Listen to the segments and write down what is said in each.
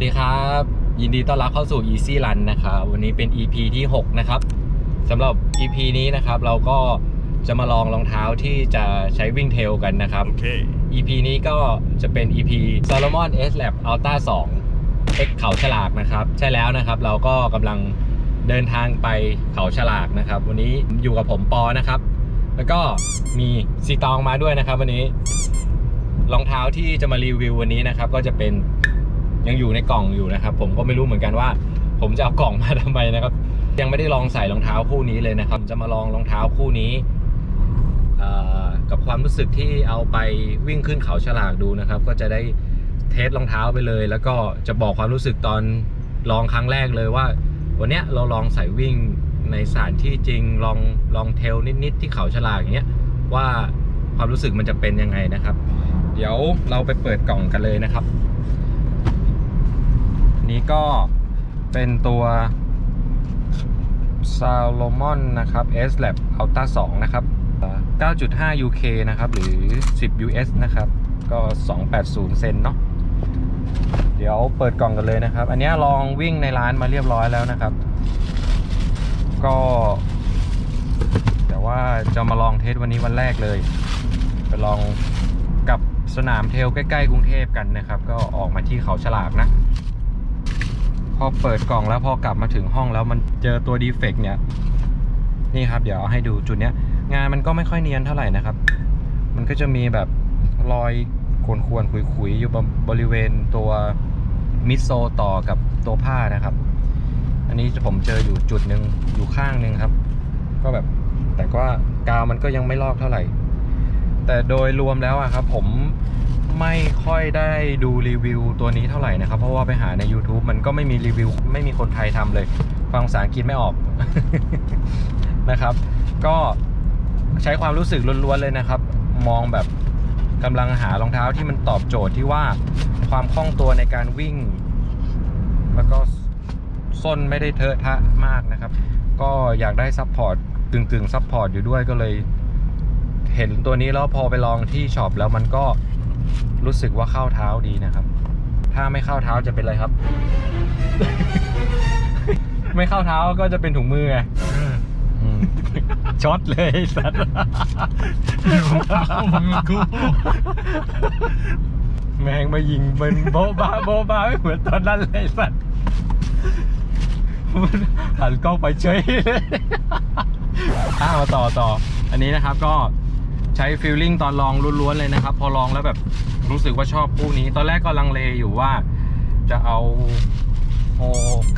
วัสดีครับ ยินดีต้อนรับเข้าสู่ Easy Run นะครับวันนี้เป็น EP ที่ 6 นะครับสำหรับ EP นี้นะครับเราก็จะมาลองรองเท้าที่จะใช้วิ่งเทรลกันนะครับ Okay. EP นี้ก็จะเป็น EP Salomon S Lab Ultra 2 X เขาฉลากนะครับ ใช่แล้วนะครับ เราก็กำลังเดินทางไปเขาฉลากนะครับ วันนี้อยู่กับผมปอนะครับ แล้วก็มีซีตองมาด้วยนะครับ วันนี้รองเท้าที่จะมารีวิววันนี้นะครับ ก็จะเป็น ยังอยู่ในกล่องอยู่นะครับ ผมก็ไม่รู้เหมือนกันว่า ผมจะเอากล่องมาทำไมนะครับ ยังไม่ได้ลองใส่รองเท้าคู่นี้เลยนะครับ จะมาลองรองเท้าคู่นี้กับความรู้สึกที่เอาไปวิ่งขึ้นเขาฉลากดูนะครับ ก็จะได้เทสรองเท้าไปเลย แล้วก็จะบอกความรู้สึกตอนลองครั้งแรกเลยว่า วันเนี้ยเราลองใส่วิ่งในสถานที่จริงลองลองเทลนิดๆที่เขาฉลากอย่างเงี้ยว่าความรู้สึกมันจะเป็นยังไงนะครับ เดี๋ยวเราไปเปิดกล่องกันเลยนะครับ นี้ก็เป็นตัว Salomon นะครับ S Lab Ultra 2 นะครับ 9.5 UK นะครับ หรือ 10 US นะครับ ก็ 280 เซนเนาะ เดี๋ยวเปิดกล่องกันเลยนะครับ อันนี้ลองวิ่งในร้านมาเรียบร้อยแล้วนะครับ ก็แต่ว่าจะมาลองเทสวันนี้วันแรกเลย ไปลองกับสนามเทลใกล้ ๆ กรุงเทพกันนะครับ ก็ออกมาที่เขาฉลากนะ พอเปิดกล่องแล้วพอกลับมาถึงห้องแล้วมันเจอตัวดีเฟกต์เนี่ยนี่ครับเดี๋ยวเอาให้ดูจุดเนี้ย งานมันก็ไม่ค่อยเนียนเท่าไหร่นะครับ มันก็จะมีแบบรอยควรๆคุยๆอยู่บริเวณตัวมิโซต่อกับตัวผ้านะครับ อันนี้ผมเจออยู่จุดหนึ่งอยู่ข้างหนึ่งครับ ก็แบบแต่ก็กาวมันก็ยังไม่ลอกเท่าไหร่ แต่โดยรวมแล้วอะครับ ผม ไม่ค่อยได้ดูรีวิวตัวนี้เท่าไหร่นะครับ เพราะว่าไปหาใน YouTube มันก็ไม่มีรีวิว ไม่มีคนไทยทำเลย ฟังภาษาอังกฤษไม่ออก นะครับ ก็ใช้ความรู้สึกล้วนๆเลยนะครับ มองแบบกำลังหารองเท้าที่มันตอบโจทย์ที่ว่าความคล่องตัวในการวิ่ง แล้วก็ส้นไม่ได้เทอะทะมากนะครับ ก็อยากได้ซัพพอร์ตกึ่งๆซัพพอร์ตอยู่ด้วยก็เลย เห็นตัวนี้แล้วพอไปลองที่ช็อปแล้วมันก็ รู้สึกว่าเข้าเท้าดีนะครับ ถ้าไม่เข้าเท้าจะเป็นอะไรครับ ไม่เข้าเท้าก็จะเป็นถุงมือไงอืมช็อตเลยไอ้สัตว์กูแมงมายิงเป็นโบ๊ะบ้าโบ๊ะบ้าไม่เหมือนตอนนั้นเลยไอ้สัตว์หันกล้องไปเฉยเลยอ้าวต่อต่อ อันนี้นะครับก็ ใช้ฟิลลิ่งตอนลองล้วนๆเลยนะครับ พอลองแล้วแบบรู้สึกว่าชอบคู่นี้ ตอนแรกก็ลังเลอยู่ว่าจะเอาโฮ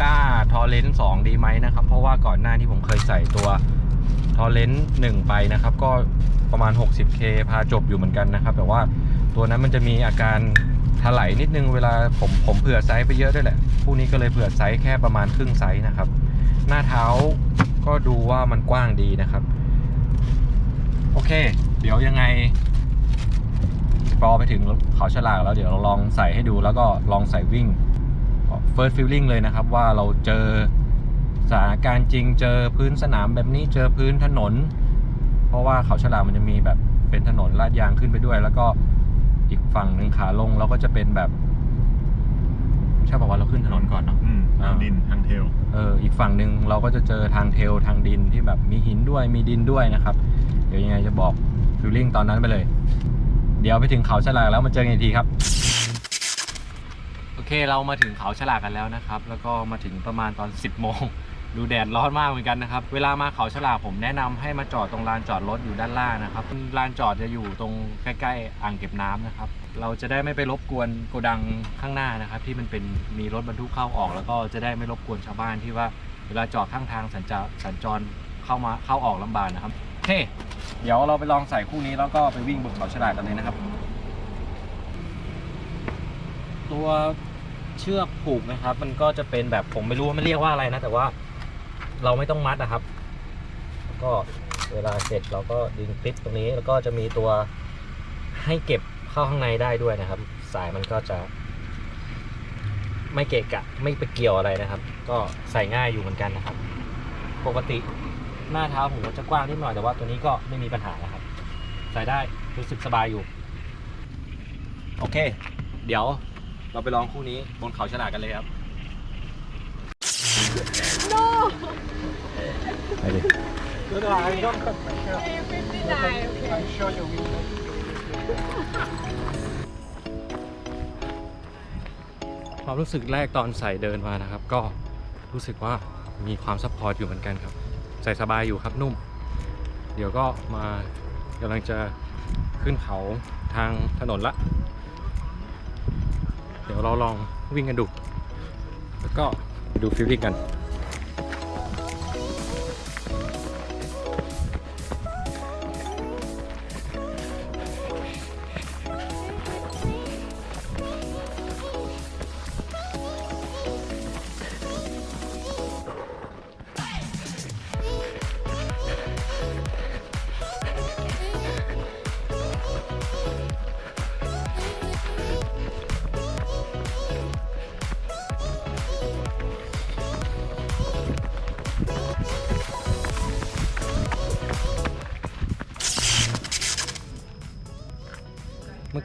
ก้าทอเลนสองดีไหมนะครับ เพราะว่าก่อนหน้าที่ผมเคยใส่ตัวทอเลนหนึ่งไปนะครับ ก็ประมาณ 60K พาจบอยู่เหมือนกันนะครับ แต่ว่าตัวนั้นมันจะมีอาการถลายนิดนึงเวลาผมผมเผื่อไซส์ไปเยอะด้วยแหละ คู่นี้ก็เลยเผื่อไซส์แค่ประมาณครึ่งไซส์นะครับ หน้าเท้าก็ดูว่ามันกว้างดีนะครับ โอเค เดี๋ยวยังไงพอไปถึงเขาฉลากแล้วเดี๋ยวเราลองใส่ให้ดูแล้วก็ลองใส่วิ่ง first feeling เลยนะครับว่าเราเจอสถานการณ์จริงเจอพื้นสนามแบบนี้เจอพื้นถนน เพราะว่าเขาฉลากมันจะมีแบบเป็นถนนลาดยางขึ้นไปด้วย แล้วก็อีกฝั่งหนึ่งขาลงเราก็จะเป็นแบบใช่ป่าวว่าเราขึ้นถนนก่อนเนาะอืมทางดินทางเทลเอออีกฝั่งหนึ่งเราก็จะเจอทางเทลทางดินที่แบบมีหินด้วยมีดินด้วยนะครับ เดี๋ยวยังไงจะบอก ฟิลลิ่งตอนนั้นไปเลย เดี๋ยวไปถึงเขาฉลากแล้วมาเจอกันอีกทีครับ โอเคเรามาถึงเขาฉลากกันแล้วนะครับ แล้วก็มาถึงประมาณตอน 10โมงดูแดดร้อนมากเหมือนกันนะครับ เวลามาเขาฉลากผมแนะนำให้มาจอดตรงลานจอดรถอยู่ด้านล่างนะครับ ลานจอดจะอยู่ตรงใกล้ๆอ่างเก็บน้ำนะครับ เราจะได้ไม่ไปรบกวนโกดังข้างหน้านะครับ ที่มันเป็นมีรถบรรทุกเข้าออก แล้วก็จะได้ไม่รบกวนชาวบ้านที่ว่า เวลาจอดข้างทางสัญจรสัญจรเข้ามาเข้าออกลำบากนะครับ เค เดี๋ยวเราไปลองใส่คู่นี้แล้วก็ไปวิ่งบนเขาฉลากกันเลยนะครับ ตัวเชือกผูกนะครับ มันก็จะเป็นแบบผมไม่รู้ว่ามันเรียกว่าอะไรนะ แต่ว่าเราไม่ต้องมัดนะครับ ก็เวลาเสร็จเราก็ดึงคลิปตรงนี้แล้วก็จะมีตัวให้เก็บเข้าข้างในได้ด้วยนะครับ สายมันก็จะ ไม่เกะกะ ไม่ไปเกี่ยวอะไรนะครับ ก็ใส่ง่ายอยู่เหมือนกันนะครับ ปกติ หน้าเท้าผมก็จะกว้างนิดหน่อยแต่ว่าตัวนี้ก็ไม่มีปัญหานะครับ ใส่ได้รู้สึกสบายอยู่ โอเค เดี๋ยวเราไปลองคู่นี้บนเขาฉลาดกันเลยครับ No! ไปดิ Good eye, don't cut my hair. A59, okay. I'm sure you will. ความรู้สึกแรกตอนใส่เดินมานะครับ ก็รู้สึกว่ามีความซัพพอร์ตอยู่เหมือนกันครับ ใส่สบายอยู่ครับนุ่ม เดี๋ยวก็มากำลังจะขึ้นเขาทางถนนละ เดี๋ยวเราลองวิ่งกันดู แล้วก็ดูฟิลลิ่งกัน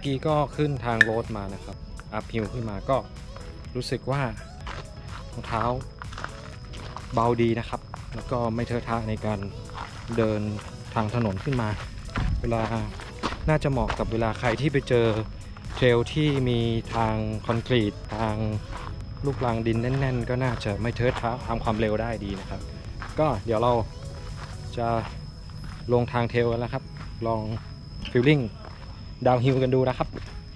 กี้ก็ขึ้นทางโรดมานะครับอัพฮิลขึ้นมาก็รู้สึกว่ารองเท้าเบาดีนะครับ แล้วก็ไม่เทอะทะในการเดินทางถนนขึ้นมา เวลาน่าจะเหมาะกับเวลาใครที่ไปเจอเทรลที่มีทางคอนกรีตทางลูกรังดินแน่น ๆ ก็น่าจะไม่เทอะทะทำความเร็วได้ดีนะครับ ก็เดี๋ยวเราจะลงทางเทรลกันแล้วครับ ลองฟิลลิ่ง ดาวฮิลกันดูนะครับ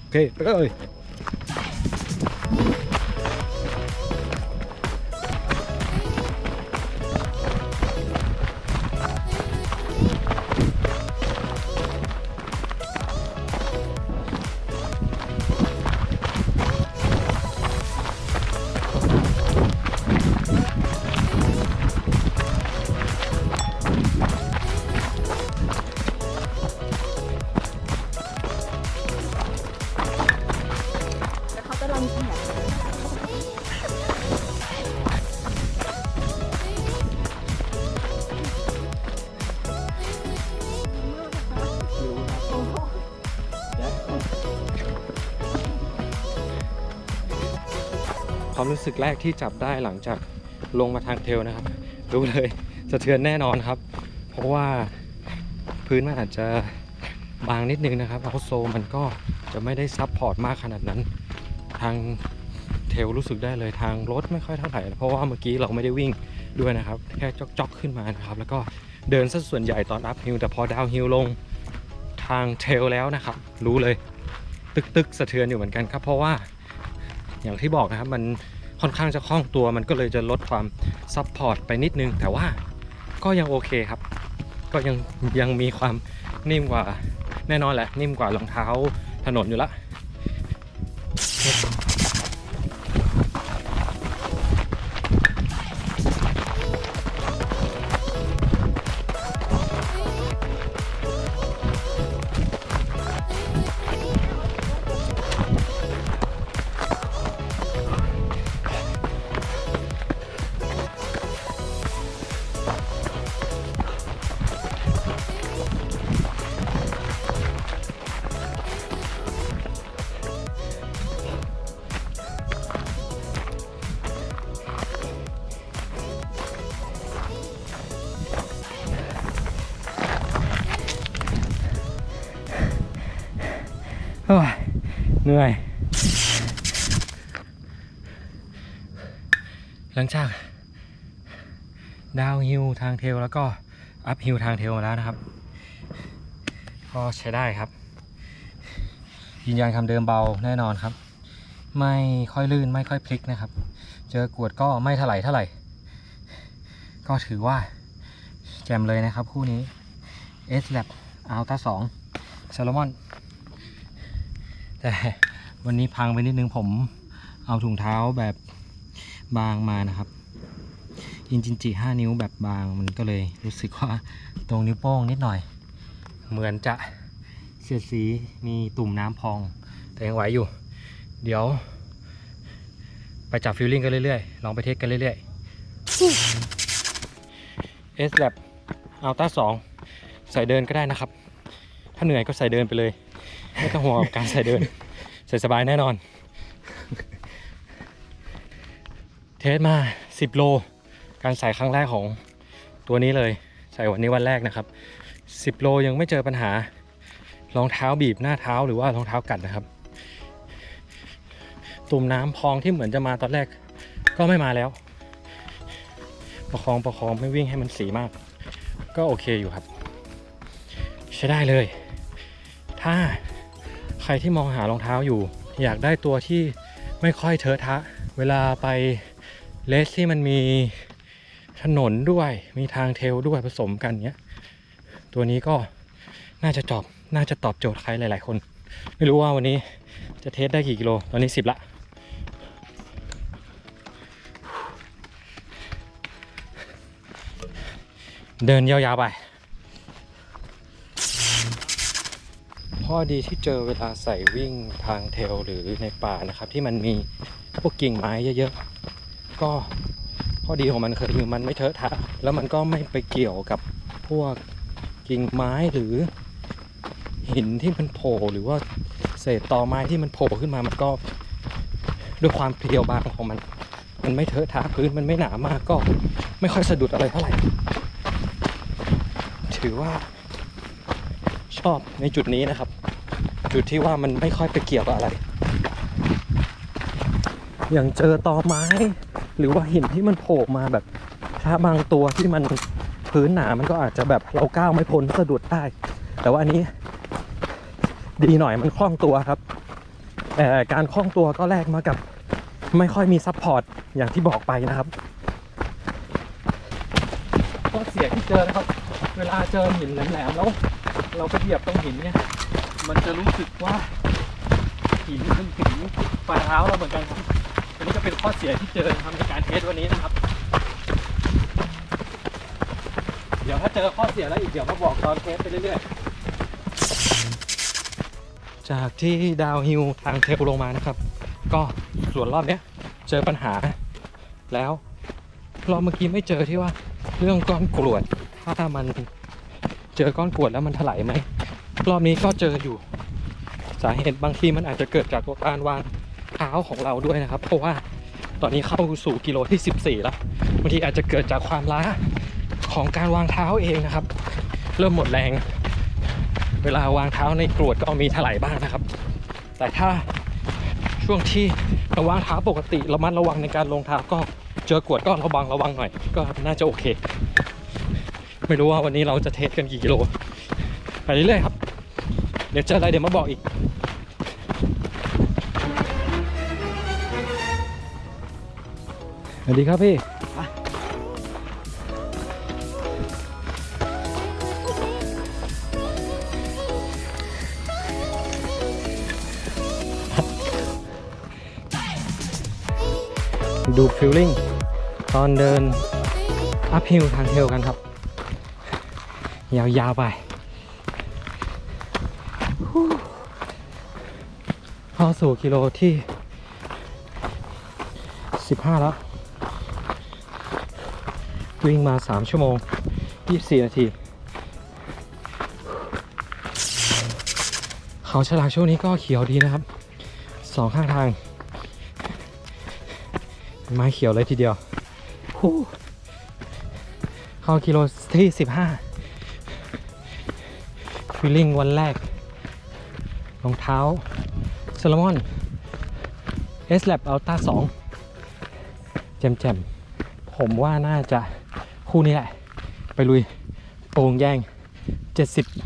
โอเค ไปเลย ความรู้สึกแรกที่จับได้หลังจากลงมาทางเทลนะครับ รู้เลยสะเทือนแน่นอนครับ เพราะว่าพื้นมันอาจจะบางนิดนึงนะครับเอาโซมันก็จะไม่ได้ซับพอร์ตมากขนาดนั้น ทางเทลรู้สึกได้เลยทางรถไม่ค่อยเท่าไหร่ เพราะว่าเมื่อกี้เราไม่ได้วิ่งด้วยนะครับ แค่จอกๆขึ้นมานะครับ แล้วก็เดินซะส่วนใหญ่ตอนอัพฮิลแต่พอดาวฮิลลงทางเทลแล้วนะครับ รู้เลยตึกๆสะเทือนอยู่เหมือนกันครับ เพราะว่าอย่างที่บอกนะครับมัน ค่อนข้างจะคล่องตัวมันก็เลยจะลดความซับพอร์ตไปนิดนึง แต่ว่าก็ยังโอเคครับ ก็ยังยังมีความนิ่มกว่าแน่นอนแหละ นิ่มกว่ารองเท้าถนนอยู่ละ เหนื่อย หลังจาก ดาวฮิลทางเทลแล้วก็อัพฮิลทางเทลมาแล้วนะครับ ก็ใช้ได้ครับ ยืนยันคำเดิมเบาแน่นอนครับ ไม่ค่อยลื่นไม่ค่อยพลิกนะครับ เจอกวดก็ไม่เท่าไหร่เท่าไหร่ ก็ถือว่าแจมเลยนะครับคู่นี้ S Lab Alta 2 Salomon แต่วันนี้พังไปนิดนึงผมเอาถุงเท้าแบบบางมานะครับอินจินจิ5นิ้วแบบบางมันก็เลยรู้สึกว่าตรงนิ้วโป้งนิดหน่อย เหมือนจะเสียดสีมีตุ่มน้ำพอง แต่ยังไหวอยู่ เดี๋ยว ไปจับฟิลลิ่งกันเรื่อยๆ ลองไปเทสกันเรื่อยๆ S Lab Alta 2ใส่เดินก็ได้นะครับ ถ้าเหนื่อยก็ใส่เดินไปเลย ไม่ต้องห่วงกับการใส่เดิน ใส่สบายแน่นอน เทสมา 10 โล การใส่ครั้งแรกของตัวนี้เลย ใส่วันนี้วันแรกนะครับ 10 โลยังไม่เจอปัญหารองเท้าบีบหน้าเท้าหรือว่ารองเท้ากัดนะครับ ตุ่มน้ำพองที่เหมือนจะมาตอนแรกก็ไม่มาแล้ว ประคองประคองไม่วิ่งให้มันสีมาก ก็โอเคอยู่ครับ ใช้ได้เลย ถ้า รที่มองหารองเท้าอยู่ อยากได้ตัวที่ไม่ค่อยเทอะทะ เวลาไปเลสที่มันมีถนนด้วย มีทางเทลด้วยผสมกันเนี้ย ตัวนี้ก็น่าจะจอบ น่าจะตอบโจทย์ใครหลาย ๆ คน ไม่รู้ว่าวันนี้จะเทสได้กี่กิโล ตอนนี้10ละ เดินยาวๆไป ข้อดีที่เจอเวลาใส่วิ่งทางเทลหรือในป่านะครับ ที่มันมีพวกกิ่งไม้เยอะๆ ก็ข้อดีของมันคือมันไม่เทอะทะ แล้วมันก็ไม่ไปเกี่ยวกับพวกกิ่งไม้หรือหินที่มันโผล่หรือว่าเศษตอไม้ที่มันโผล่ขึ้นมามันก็ด้วยความเพรียวบางของมัน มันไม่เทอะทะพื้นมันไม่หนามากก็ไม่ค่อยสะดุดอะไรเท่าไหร่ ถือว่าชอบในจุดนี้นะครับ จุดที่ว่ามันไม่ค่อยไปเกี่ยวกับอะไร อย่างเจอตอไม้ หรือว่าหินที่มันโผล่มาแบบถ้าบางตัวที่มันพื้นหนามันก็อาจจะแบบเราก้าวไม่พ้นสะดุดได้ แต่ว่าอันนี้ ดีหน่อยมันคล่องตัวครับแต่การคล่องตัวก็แลกมากับ ไม่ค่อยมีซัพพอร์ตอย่างที่บอกไปนะครับข้อเสียที่เจอนะครับ เวลาเจอหินแหลมๆแล้ว เราไปเหยียบตรงหินเนี่ย มันจะรู้สึกว่าหินมันถึงฝ่าเท้าเราเหมือนกันครับอันนี้ก็เป็นข้อเสียที่เจอนะครับในการเทสวันนี้นะครับ เดี๋ยวถ้าเจอข้อเสียแล้วอีกเดี๋ยวมาบอกตอนเทสไปเรื่อยๆ จากที่ดาวฮิลทางเทลลงมานะครับ ก็ส่วนรอบเนี้ยเจอปัญหาแล้วรอบเมื่อกี้ไม่เจอที่ว่า เรื่องก้อนกรวดถ้ามันเจอก้อนกรวดแล้วมันถลายไหม รอบนี้ก็เจออยู่ สาเหตุบางทีมันอาจจะเกิดจากการวางเท้าของเราด้วยนะครับ เพราะว่าตอนนี้เข้าสู่กิโลที่ 14 แล้วบางทีอาจจะเกิดจากความล้าของการวางเท้าเองนะครับ เริ่มหมดแรง เวลาวางเท้าในกรวดก็มีถลายบ้างนะครับ แต่ถ้าช่วงที่เราวางเท้าปกติระมัดระวังในการลงเท้าก็เจอกรวดก็ระวังระวังหน่อย ก็น่าจะโอเค ไม่รู้ว่าวันนี้เราจะเทสกันกี่กิโลไปเรื่อยๆครับ เดี๋ยวเจออะไรเดี๋ยวมาบอกอีก สวัสดีครับพี่ ดูฟิลลิ่งตอนเดินอัพฮิลทางเทลกันครับ ยาวๆไป เข้า สู่กิโลที่ 15 แล้ว วิ่งมา 3 ชั่วโมง 24 นาที เขาฉลากช่วงนี้ก็เขียวดีนะครับ สองข้างทาง ไม้เขียวเลยทีเดียว เข้ากิโลที่ 15ฟิลลิ่งวันแรกรองเท้า ซลมอน S Lab Ultra 2แจมแจมๆ ผมว่าน่าจะคู่นี้แหละ ไปลุยโป่งแย่ง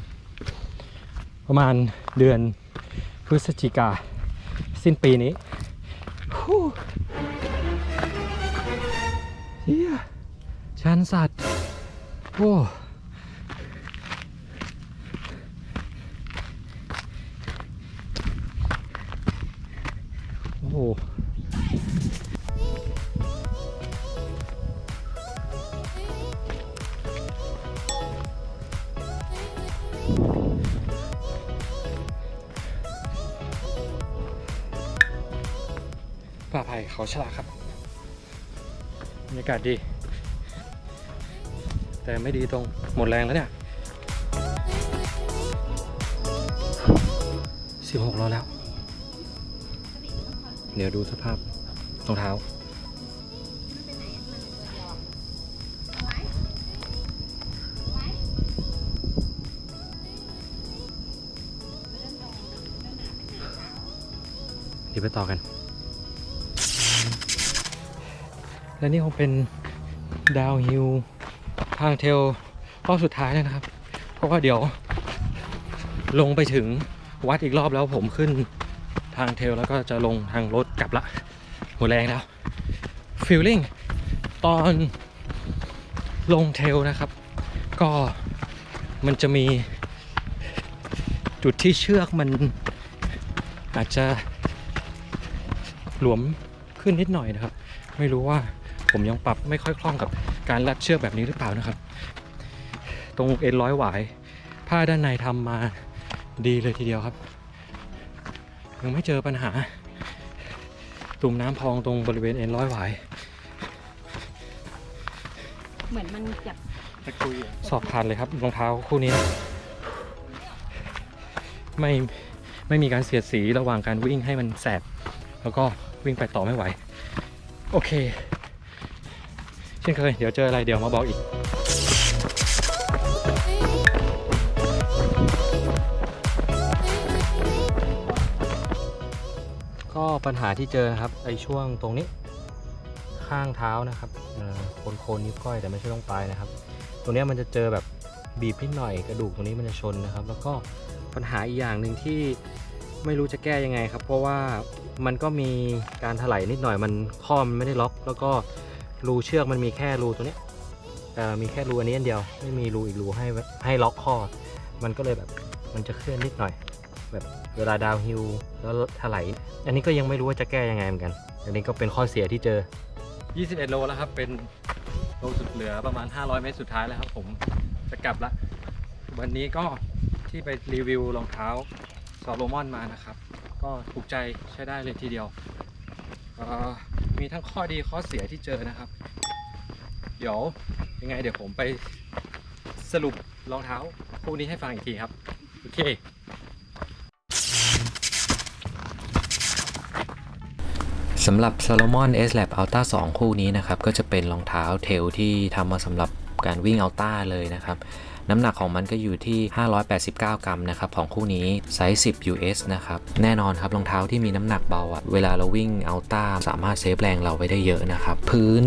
70 ประมาณเดือนพฤศจิกา สิ้นปีนี้ฮู้เฮียชันสัตว์ โอ้ โอ้ป่าไผ่เขาฉลากครับบรรยากาศดี แต่ไม่ดีตรงหมดแรงแล้วเนี่ย16โลแล้ว เดี๋ยวดูสภาพรองเท้า เดี๋ยวไปต่อกัน และนี่คงเป็นดาวฮิลทางเทลรอบสุดท้ายแล้วนะครับ เพราะว่าเดี๋ยวลงไปถึงวัดอีกรอบแล้วผมขึ้น ทางเทลแล้วก็จะลงทางรถกลับละหมดแรงแล้วฟีลลิ่งตอนลงเทลนะครับ ก็มันจะมีจุดที่เชือกมันอาจจะหลวมขึ้นนิดหน่อยนะครับ ไม่รู้ว่าผมยังปรับไม่ค่อยคล่องกับการรัดเชือกแบบนี้หรือเปล่านะครับ ตรงเอ็นร้อยหวายผ้าด้านในทำมาดีเลยทีเดียวครับ ยังไม่เจอปัญหา ตุ่มน้ำพองตรงบริเวณเอ็นร้อยหวาย เหมือนมันจับตะกุยอะสอบผ่านเลยครับรองเท้าคู่นี้ไม่ไม่มีการเสียดสีระหว่างการวิ่งให้มันแสบ แล้วก็วิ่งไปต่อไม่ไหว โอเค เช่นเคย เดี๋ยวเจออะไรเดี๋ยวมาบอกอีก ปัญหาที่เจอครับไอช่วงตรงนี้ข้างเท้านะครับโคนโคนนิ้วก้อยแต่ไม่ใช่ตรงปลายนะครับ ตรงนี้มันจะเจอแบบบีบนิดหน่อยกระดูกตรงนี้มันจะชนนะครับ แล้วก็ปัญหาอีกอย่างหนึ่งที่ไม่รู้จะแก้ยังไงครับ เพราะว่ามันก็มีการถลายนิดหน่อยมันข้อมันไม่ได้ล็อก แล้วก็รูเชือกมันมีแค่รูตัวนี้มีแค่รูอันนี้อันเดียว ไม่มีรูอีกรูให้ให้ล็อกข้อ มันก็เลยแบบมันจะเคลื่อนนิดหน่อย แบบ เวลาดาวฮิลแล้วถลายอันนี้ก็ยังไม่รู้ว่าจะแก้ยังไงเหมือนกัน อันนี้ก็เป็นข้อเสียที่เจอ 21 โลแล้วครับ เป็นโลสุดเหลือประมาณ 500 เมตรสุดท้ายแล้วครับ ผมจะกลับละ วันนี้ก็ที่ไปรีวิวรองเท้าซอโลมอนมานะครับ ก็ถูกใจใช้ได้เลยทีเดียวมีทั้งข้อดีข้อเสียที่เจอนะครับ เดี๋ยวยังไงเดี๋ยวผมไปสรุปรองเท้าคู่นี้ให้ฟังอีกทีครับ โอเค สำหรับ Salomon S Lab Ultra 2 คู่นี้นะครับ ก็จะเป็นรองเท้าเทลที่ทำมาสำหรับการวิ่งอัลต้าเลยนะครับ น้ำหนักของมันก็อยู่ที่ 589 กรัมนะครับ ของคู่นี้ไซส์ 10 US นะครับ แน่นอนครับรองเท้าที่มีน้ำหนักเบาอะเวลาเราวิ่งอัลต้าสามารถเซฟแรงเราไว้ได้เยอะนะครับ พื้น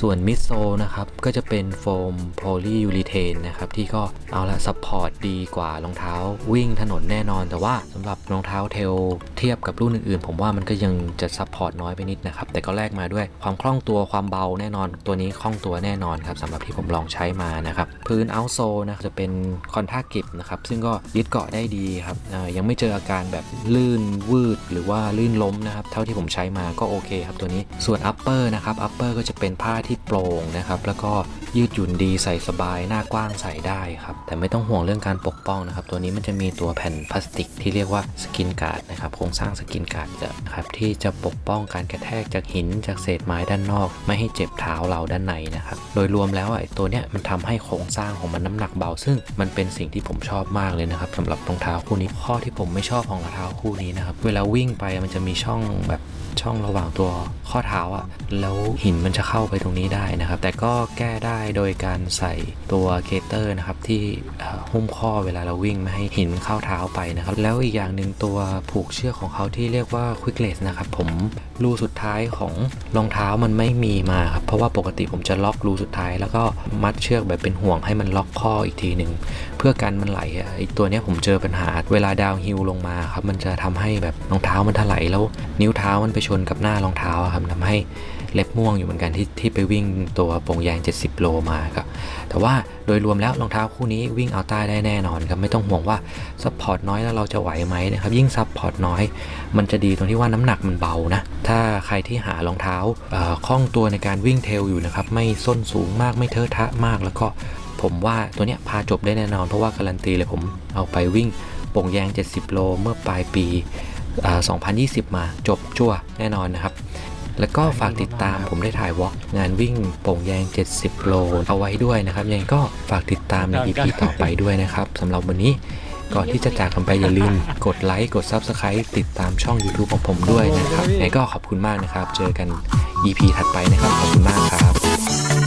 ส่วนมิดโซนะครับ ก็จะเป็นโฟมโพลียูริเทนนะครับ ที่ก็เอาละซัพพอร์ตดีกว่ารองเท้าวิ่งถนนแน่นอน แต่ว่าสำหรับรองเท้าเทลเทียบกับรุ่นอื่นๆ ผมว่ามันก็ยังจะซัพพอร์ตน้อยไปนิดนะครับ แต่ก็แลกมาด้วยความคล่องตัวความเบาแน่นอน ตัวนี้คล่องตัวแน่นอนครับสำหรับที่ผมลองใช้มานะครับ พื้นเอาโซนะจะเป็นคอนทากิบนะครับ ซึ่งก็ยึดเกาะได้ดีครับยังไม่เจออาการแบบลื่นวืดหรือว่าลื่นล้มนะครับ เท่าที่ผมใช้มาก็โอเคครับตัวนี้ ส่วนอัปเปอร์นะครับอัปเปอร์ก็จะเป็นผ้าที่โปร่งนะครับ แล้วก็ยืดหยุ่นดีใส่สบายหน้ากว้างใส่ได้ครับ แต่ไม่ต้องห่วงเรื่องการปกป้องนะครับ ตัวนี้มันจะมีตัวแผ่นพลาสติกที่เรียกว่าสกินการ์ดนะครับ โครงสร้างสกินการ์ดจะครับที่จะปกป้องการกระแทกจากหินจากเศษไม้ด้านนอก ไม่ให้เจ็บเท้าเราด้านในนะครับ โดยรวมแล้วไอ้ตัวเนี้ยมันทำให้โครงสร้างของมันน้ำหนักเบา ซึ่งมันเป็นสิ่งที่ผมชอบมากเลยนะครับสำหรับรองเท้าคู่นี้ข้อที่ผมไม่ชอบของรองเท้าคู่นี้นะครับเวลาวิ่งไปมันจะมีช่องแบบ ช่องระหว่างตัวข้อเท้าอะแล้วหินมันจะเข้าไปตรงนี้ได้นะครับ แต่ก็แก้ได้โดยการใส่ตัวเกเตอร์นะครับที่หุ้มข้อเวลาเราวิ่งไม่ให้หินเข้าเท้าไปนะครับ แล้วอีกอย่างหนึ่งตัวผูกเชือกของเขาที่เรียกว่า Quickless นะครับผมรูสุดท้ายของรองเท้ามันไม่มีมาครับเพราะว่าปกติผมจะล็อกรูสุดท้าย แล้วก็มัดเชือกแบบเป็นห่วงให้มันล็อกข้ออีกทีหนึ่งเพื่อกันมันไหลอะไอตัวเนี้ยผมเจอปัญหาเวลาดาวฮิลลงมาครับมันจะทำให้แบบรองเท้ามันถลายแล้วนิ้วเท้ามันไปชนกับหน้ารองเท้าครับทำให้เล็บม่วงอยู่เหมือนกันที่ที่ไปวิ่งตัวโป่งยาง 70 โลมาครับแต่ว่าโดยรวมแล้วรองเท้าคู่นี้วิ่งเอาต้ได้แน่นอนครับไม่ต้องห่วงว่าซัพพอร์ตน้อยแล้วเราจะไหวไหมนะครับยิ่งซัพพอร์ตน้อย มันจะดีตรงที่ว่าน้ำหนักมันเบานะถ้าใครที่หารองเท้าคล่องตัวในการวิ่งเทรลอยู่นะครับไม่ส้นสูงมากไม่เทอะทะมากแล้วก็ผมว่าตัวเนี้ยพาจบได้แน่นอนเพราะว่าการันตีเลยผมเอาไปวิ่งโป่งแยง70 โลเมื่อปลายปี 2020 มาจบจั่วแน่นอนนะครับแล้วก็ฝากติดตามผมได้ถ่ายวอล์กงานวิ่งโป่งแยง 70 โล เอาไว้ด้วยนะครับ ยังไงก็ฝากติดตามใน EP ต่อไปด้วยนะครับสำหรับวันนี้ก่อนที่จะจากกันไปอย่าลืมกดไลค์กด Subscribe ติดตามช่อง YouTube ของผมด้วยนะครับยังไงก็ขอบคุณมากนะครับ เจอกัน EP ถัดไปนะครับ ขอบคุณมากครับ